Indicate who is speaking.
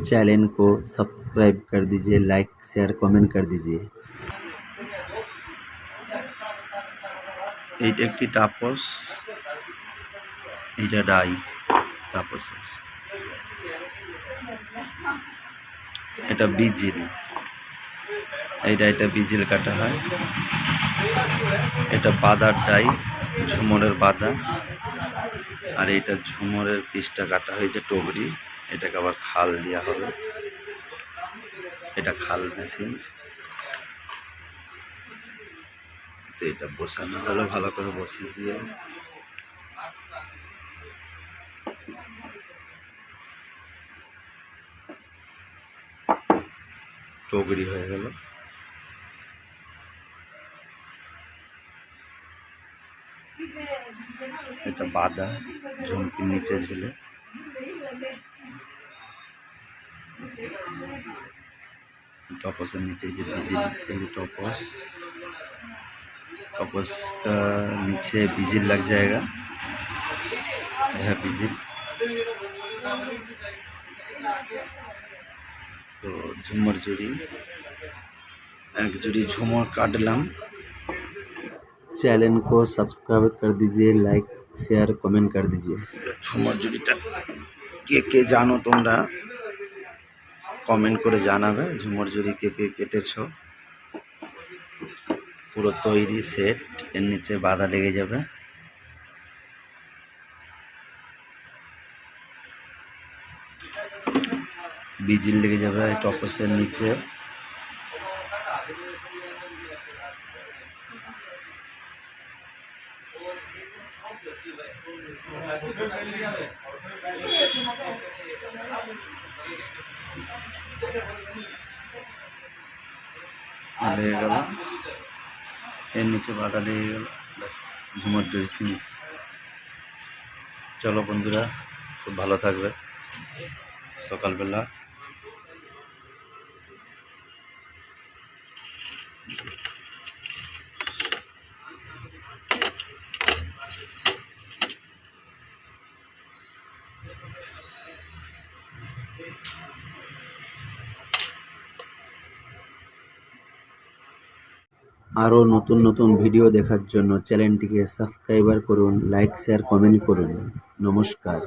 Speaker 1: Channel को subscribe कर दीजिए लाइक शेयर कमेंट कर दीजिए
Speaker 2: এইটা একটি তাপস এইটা ডাই তাপসের এটা বিজিল এইটা এটা বিজিল কাটা হয় এটা বাদার ডাই ঝুমরের বাদা আর এইটা ঝুমরের পিসটা কাটা হয়েছে টগরি এটাকে আবার খাল দেওয়া হবে। এটা খাল মেশিন। তো এটা বসানো হলো, ভালো করে বসিয়ে দিয়ে। টগরি হয়ে গেল। এটা বাদা, ঝুমকির নিচে ঝুলে टॉपस नीचे जो बिजिल ये टॉपस टॉपस का नीचे बिजिल लग जाएगा यह बिजिल তো ঝুমর জুড়ি এক জুড়ি ঝুমর কাটলাম
Speaker 1: चैनल को सब्सक्राइब कर दीजिए लाइक शेयर कमेंट कर दीजिए
Speaker 2: ঝুমর জুড়িটা কে কে জানো তোমরা কমেন্ট করে জানাবে, ঝুমর জুড়ি কে কে কেটেছো? পুরো তৈরি সেট, এর নিচে বাধা লেগে যাবে। বিজিল লেগে যাবে টপসের নিচে। লেগে গেল। এর নিচে বাধা লেগে গেল। ব্যাস, ঝুমর জুড়ি ফিনিশ চলো বন্ধুরা সব ভালো থাকবে। সকালবেলা।
Speaker 1: আরও নতুন নতুন ভিডিও দেখার জন্য চ্যানেলটিকে সাবস্ক্রাইবার করুন লাইক শেয়ার কমেন্ট করুন। নমস্কার।